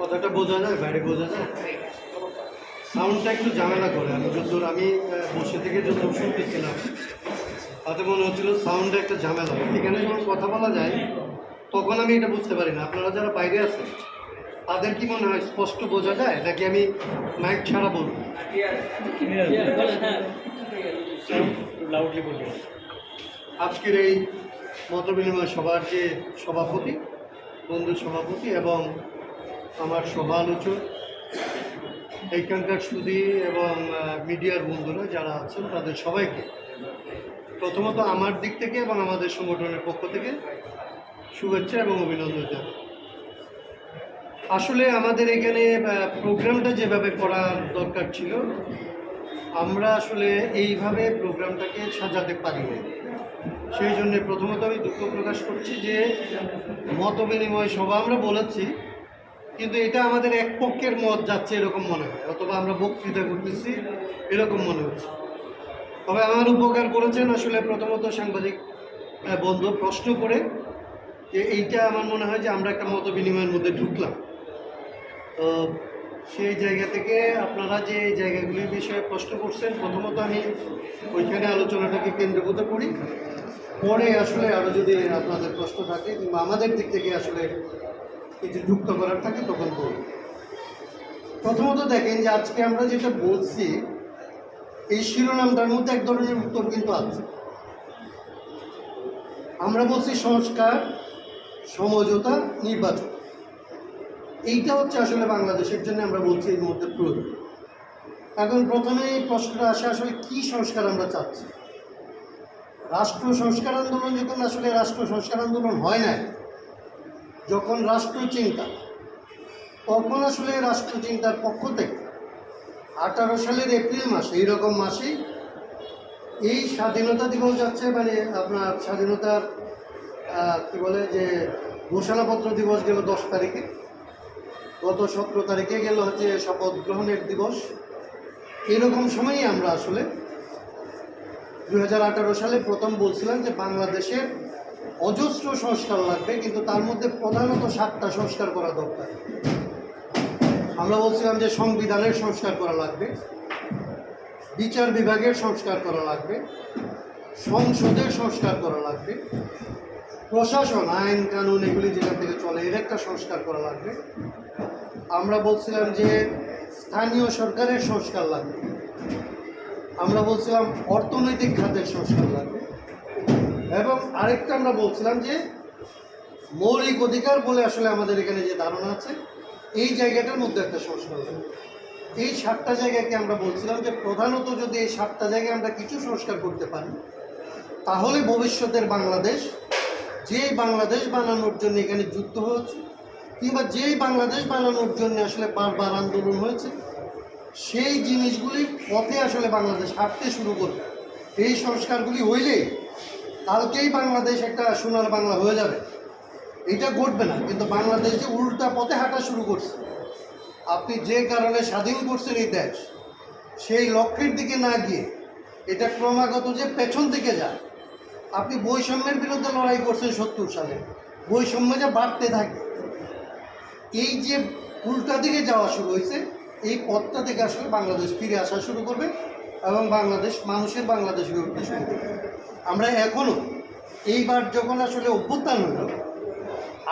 কথাটা বোঝা যায়, বাইরে বোঝা যায়? সাউন্ডটা একটু ঝামেলা করে। আমি যতদূর আমি বসে থেকে যতদূর শুনতেছিলাম, তাতে মনে হচ্ছিল সাউন্ডে একটা ঝামেলা এখানে যখন কথা বলা যায়, তখন আমি এটা বুঝতে পারি না। আপনারা যারা বাইরে আছেন, তাদের কি মনে হয় স্পষ্ট বোঝা যায়, নাকি আমি মাইক ছাড়া বলব? আজকের এই মতবিনিময় সভার যে সভাপতি বন্ধু সভাপতি এবং আমার সভা আলোচক এইখানকার সুদী এবং মিডিয়ার বন্ধুরা যারা আছেন, তাদের সবাইকে। প্রথমত আমার দিক থেকে এবং আমাদের সংগঠনের পক্ষ থেকে শুভেচ্ছা এবং অভিনন্দন জানাই। আসলে আমাদের এখানে প্রোগ্রামটা যেভাবে করার দরকার ছিল, আমরা আসলে এইভাবে প্রোগ্রামটাকে সাজাতে পারি পারিনি সেই জন্য প্রথমত আমি দুঃখ প্রকাশ করছি যে মত বিনিময় সভা আমরা বলেছি কিন্তু এটা আমাদের এক পক্ষের মত যাচ্ছে এরকম মনে হয়। অথবা আমরা বক্তৃতা করতেছি এরকম মনে হচ্ছে। তবে আমার উপকার করেছেন আসলে প্রথমত সাংবাদিক বন্ধু প্রশ্ন করে যে এইটা আমার মনে হয় যে আমরা একটা মত বিনিময়ের মধ্যে ঢুকলাম। তো সেই জায়গা থেকে আপনারা যে জায়গাগুলির বিষয়ে প্রশ্ন করছেন, প্রথমত আমি ওইখানে আলোচনাটাকে কেন্দ্রীভূত করি। পরে আসলে আরও যদি আপনাদের প্রশ্ন থাকে, কিংবা আমাদের দিক থেকে আসলে কিছু যুক্ত করার থাকে তখন করব প্রথমত দেখেন যে আজকে আমরা যেটা বলছি, এই শিরোনামটার মধ্যে এক ধরনের উত্তর কিন্তু আছে। আমরা বলছি সংস্কার, সমঝোতা, নির্বাচন। এইটা হচ্ছে আসলে বাংলাদেশের জন্য আমরা বলছি এর মধ্যে প্রয়োজন। এখন প্রথমে এই প্রশ্নটা আসে আসলে কি সংস্কার আমরা চাচ্ছি? রাষ্ট্র সংস্কার আন্দোলন যখন আসলে রাষ্ট্র সংস্কার আন্দোলন হয় না যখন রাষ্ট্র চিন্তা তখন আসলে রাষ্ট্র চিন্তার পক্ষ থেকে আঠারো সালের এপ্রিল মাসে এইরকম মাসেই এই স্বাধীনতা দিবস যাচ্ছে মানে আপনার স্বাধীনতার কি বলে যে ঘোষণাপত্র দিবস গেল দশ তারিখে। গত সতেরো তারিখে গেল হচ্ছে শপথ গ্রহণের দিবস। এরকম সময়ই আমরা আসলে দু হাজার আঠারো সালে প্রথম বলছিলাম যে বাংলাদেশের অজস্র সংস্কার লাগবে, কিন্তু তার মধ্যে প্রধানত সাতটা সংস্কার করা দরকার। আমরা বলছিলাম যে সংবিধানের সংস্কার করা লাগবে, বিচার বিভাগের সংস্কার করা লাগবে, সংসদের সংস্কার করা লাগবে, প্রশাসন, আইন, কানুন, এগুলি যেখান থেকে চলে, এর একটা সংস্কার করা লাগবে। আমরা বলছিলাম যে স্থানীয় সরকারের সংস্কার লাগবে। আমরা বলছিলাম অর্থনৈতিক খাতের সংস্কার লাগবে। এবং আরেকটা আমরা বলছিলাম যে মৌলিক অধিকার বলে আসলে আমাদের এখানে যে ধারণা আছে, এই জায়গাটার মধ্যে একটা সংস্কার লাগবে এই সাতটা জায়গাকে আমরা বলছিলাম যে প্রধানত যদি এই সাতটা জায়গায় আমরা কিছু সংস্কার করতে পারি, তাহলে ভবিষ্যতের বাংলাদেশ, যেই বাংলাদেশ বানানোর জন্য এখানে যুদ্ধ হয়েছে, কিংবা যেই বাংলাদেশ বানানোর জন্য আসলে বারবার আন্দোলন হয়েছে, সেই জিনিসগুলি পথে আসলে বাংলাদেশ হাঁটতে শুরু করবে। এই সংস্কারগুলি হইলে কালকেই বাংলাদেশ একটা সোনার বাংলা হয়ে যাবে। এটা ঘটবে না, কিন্তু বাংলাদেশ যে উল্টা পথে হাঁটা শুরু করছে, আপনি যে কারণে স্বাধীন করছেন এই দেশ, সেই লক্ষ্যের দিকে না গিয়ে এটা ক্রমাগত যে পেছন দিকে যায়, আপনি বৈষম্যের বিরুদ্ধে লড়াই করছেন সত্তর সালে, বৈষম্য যে বাড়তে থাকে। এই যে উল্টা দিকে যাওয়া শুরু হয়েছে, এই পথটা থেকে আসলে বাংলাদেশ ফিরে আসা শুরু করবে। এবং বাংলাদেশ, মানুষের বাংলাদেশ হয়ে উঠতে শুরু আমরা এখনও এইবার যখন আসলে অভ্যুত্থান হলো,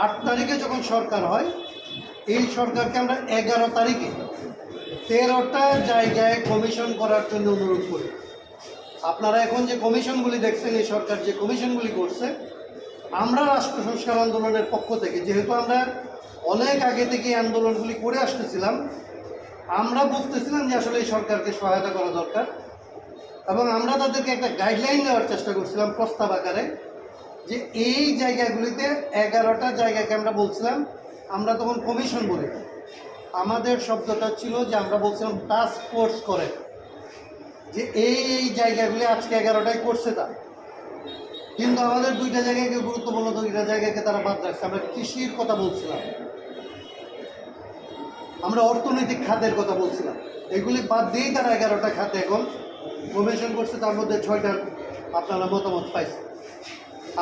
আট তারিখে যখন সরকার হয়, এই সরকারকে আমরা এগারো তারিখে তেরোটা জায়গায় কমিশন করার জন্য অনুরোধ করি। আপনারা এখন যে কমিশনগুলি দেখছেন, এই সরকার যে কমিশনগুলি করছে, আমরা রাষ্ট্র সংস্কার আন্দোলনের পক্ষ থেকে, যেহেতু আমরা অনেক আগে থেকে আন্দোলনগুলি করে আসতেছিলাম আমরা বুঝতেছিলাম যে আসলে এই সরকারকে সহায়তা করা দরকার। এবং আমরা তাদেরকে একটা গাইডলাইন দেওয়ার চেষ্টা করছিলাম প্রস্তাব আকারে যে এই জায়গাগুলিতে এগারোটা জায়গাকে আমরা বলছিলাম, আমরা তখন কমিশন বলি। আমাদের শব্দটা ছিল যে আমরা বলছিলাম টাস্ক ফোর্স করে। যে এই এই জায়গাগুলি আজকে এগারোটায় করছে তা কিন্তু আমাদের দুইটা জায়গাকে, গুরুত্বপূর্ণ দুইটা জায়গাকে তারা বাদ রাখছে। আমরা কৃষির কথা বলছিলাম। আমরা অর্থনৈতিক খাতের কথা বলছিলাম। এগুলি বাদ দিয়েই তারা এগারোটা খাতে এখন কমিশন করছে, তার মধ্যে ছয়টার আপনারা মতামত পাইছেন।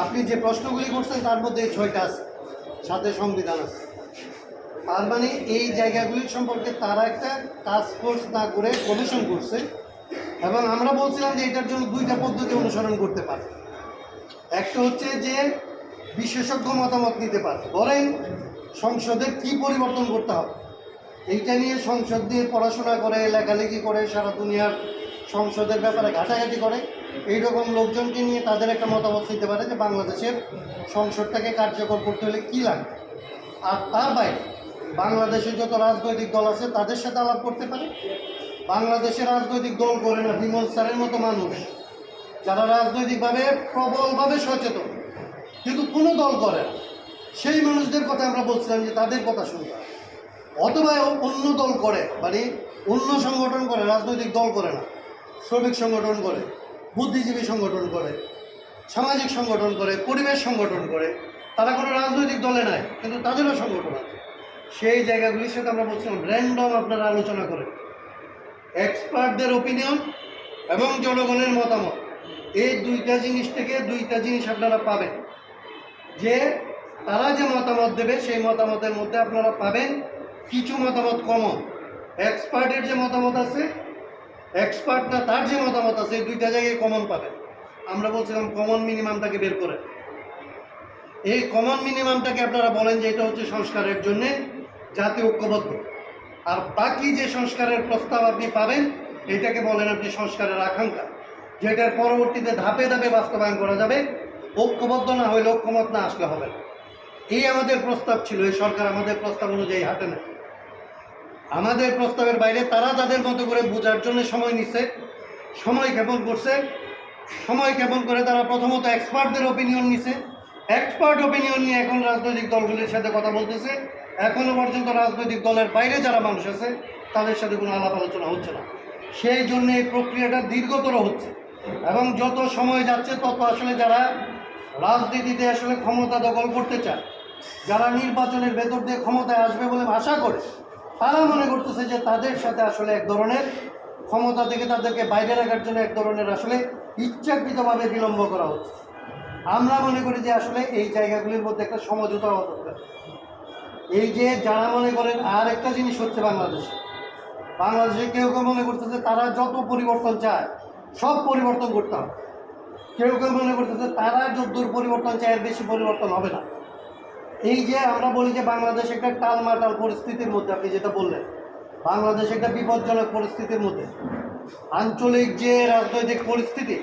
আপনি যে প্রশ্নগুলি করছেন, তার মধ্যে এই ছয়টা আছে, সাথে সংবিধান আছে। তার মানে এই জায়গাগুলি সম্পর্কে তারা একটা টাস্ক ফোর্স না করে কমিশন করছে, এবং আমরা বলছিলাম যে এটার জন্য দুইটা পদ্ধতি অনুসরণ করতে পারে। একটা হচ্ছে যে বিশেষজ্ঞ মতামত নিতে পারে। বলেন সংসদের কি পরিবর্তন করতে হবে? এইটা নিয়ে সংসদ দিয়ে পড়াশোনা করে, লেখালেখি করে, সারা দুনিয়ার সংসদের ব্যাপারে ঘাটাঘাটি করে। এইরকম লোকজনকে নিয়ে তাদের একটা মতামত দিতে পারে যে বাংলাদেশের সংসদটাকে কার্যকর করতে হলে কী লাগবে। আর তার বাইরে বাংলাদেশে যত রাজনৈতিক দল আছে, তাদের সাথে আলাপ করতে পারে। বাংলাদেশের রাজনৈতিক দল করে না, বিমল স্যারের মতো মানুষ, যারা রাজনৈতিকভাবে প্রবলভাবে সচেতন। কিন্তু কোনো দল করে না। সেই মানুষদের কথা আমরা বলছিলাম যে তাদের কথা শুনতে। অথবা অন্য দল করে মানে অন্য সংগঠন করে, রাজনৈতিক দল করে না, শ্রমিক সংগঠন করে, বুদ্ধিজীবী সংগঠন করে, সামাজিক সংগঠন করে, পরিবেশ সংগঠন করে, তারা কোনো রাজনৈতিক দলে নাই, কিন্তু তাদেরও সংগঠন আছে। সেই জায়গাগুলির সাথে আমরা বলছিলাম র্যান্ডম আপনারা আলোচনা করেন। এক্সপার্টদের ওপিনিয়ন এবং জনগণের মতামত। এই দুইটা জিনিস থেকে দুইটা জিনিস আপনারা পাবেন। যে তারা যে মতামত দেবে, সেই মতামতের মধ্যে আপনারা পাবেন কিছু মতামত কমন এক্সপার্টের যে মতামত আছে, এক্সপার্ট না তার যে মতামত আছে, এই দুইটা জায়গায় কমন পাবেন। আমরা বলছিলাম কমন মিনিমামটাকে বের করে এই কমন মিনিমামটাকে আপনারা বলেন যে এটা হচ্ছে সংস্কারের জন্য জাতীয় ঐক্যবদ্ধ। আর বাকি যে সংস্কারের প্রস্তাব আপনি পাবেন, এটাকে বলেন আপনি সংস্কারের আকাঙ্ক্ষা। যেটার পরবর্তীতে ধাপে ধাপে বাস্তবায়ন করা যাবে। ঐক্যবদ্ধ না হইলে ঐক্যমত না আসলে হবে না। এই আমাদের প্রস্তাব ছিল, এই সরকার আমাদের প্রস্তাব অনুযায়ী হাতে না। আমাদের প্রস্তাবের বাইরে তারা তাদের মতো করে বোঝার জন্য সময় নিচ্ছে, সময় ক্ষেপণ করছে। সময় ক্ষেপণ করে তারা প্রথমত এক্সপার্টদের ওপিনিয়ন নিছে এক্সপার্ট ওপিনিয়ন নিয়ে এখন রাজনৈতিক দলগুলির সাথে কথা বলতেছে। এখনও পর্যন্ত রাজনৈতিক দলের বাইরে যারা মানুষ আছে, তাদের সাথে কোনো আলাপ আলোচনা হচ্ছে না। সেই জন্য এই প্রক্রিয়াটা দীর্ঘতর হচ্ছে এবং যত সময় যাচ্ছে, তত আসলে যারা রাজনীতিতে আসলে ক্ষমতা দখল করতে চায়, যারা নির্বাচনের ভেতর দিয়ে ক্ষমতায় আসবে বলে আশা করে তারা মনে করতেছে যে তাদের সাথে আসলে এক ধরনের ক্ষমতা থেকে তাদেরকে বাইরে রাখার জন্য এক ধরনের আসলে ইচ্ছাকৃতভাবে বিলম্ব করা হচ্ছে। আমরা মনে করি যে আসলে এই জায়গাগুলির মধ্যে একটা সমঝোতা হওয়া দরকার। এই যে যারা মনে করেন আর একটা জিনিস হচ্ছে বাংলাদেশে। বাংলাদেশে কেউ কেউ মনে করতেছে তারা যত পরিবর্তন চায়, সব পরিবর্তন করতে হবে। কেউ কেউ মনে করতেছে তারা যদ্দূর পরিবর্তন চায় বেশি পরিবর্তন হবে না। এই যে আমরা বলি যে বাংলাদেশ একটা টালমাটাল পরিস্থিতির মধ্যে, আপনি যেটা বললেন, বাংলাদেশ একটা বিপজ্জনক পরিস্থিতির মধ্যে। আঞ্চলিক যে রাজনৈতিক পরিস্থিতি,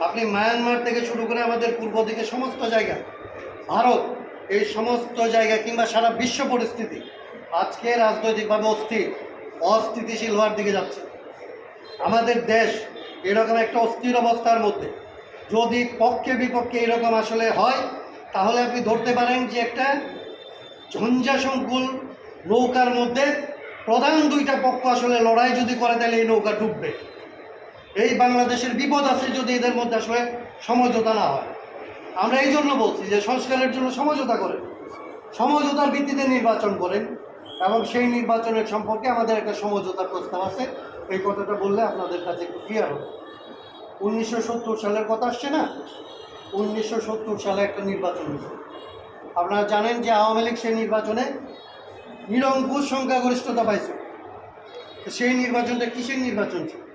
আপনি মায়ানমার থেকে শুরু করে আমাদের পূর্ব দিকে সমস্ত জায়গা, ভারত, এই সমস্ত জায়গা কিংবা সারা বিশ্ব পরিস্থিতি আজকে রাজনৈতিকভাবে অস্থির, অস্থিতিশীল হওয়ার দিকে যাচ্ছে। আমাদের দেশ এরকম একটা অস্থির অবস্থার মধ্যে, যদি পক্ষে বিপক্ষে এরকম আসলে হয় তাহলে আপনি ধরতে পারেন যে একটা ঝঞ্ঝাসংকুল নৌকার মধ্যে প্রধান দুইটা পক্ষ আসলে লড়াই যদি করে, তাহলে এই নৌকা ডুববে। এই বাংলাদেশের বিপদ আছে যদি এদের মধ্যে আসলে সমঝোতা না হয়। আমরা এই জন্য বলছি যে সংস্কারের জন্য সমঝোতা করেন। সমঝোতার ভিত্তিতে নির্বাচন করেন এবং সেই নির্বাচনের সম্পর্কে আমাদের একটা সমঝোতার প্রস্তাব আছে। এই কথাটা বললে আপনাদের কাছে একটু ক্লিয়ার হবে। উনিশশো সত্তর সালের কথা আসছে না? উনিশশো সত্তর সালে একটা নির্বাচন হয়েছে। আপনারা জানেন যে আওয়ামী লীগ সেই নির্বাচনে নিরঙ্কুশ সংখ্যাগরিষ্ঠতা পাইছে। সেই নির্বাচনটা কিসের নির্বাচন ছিল?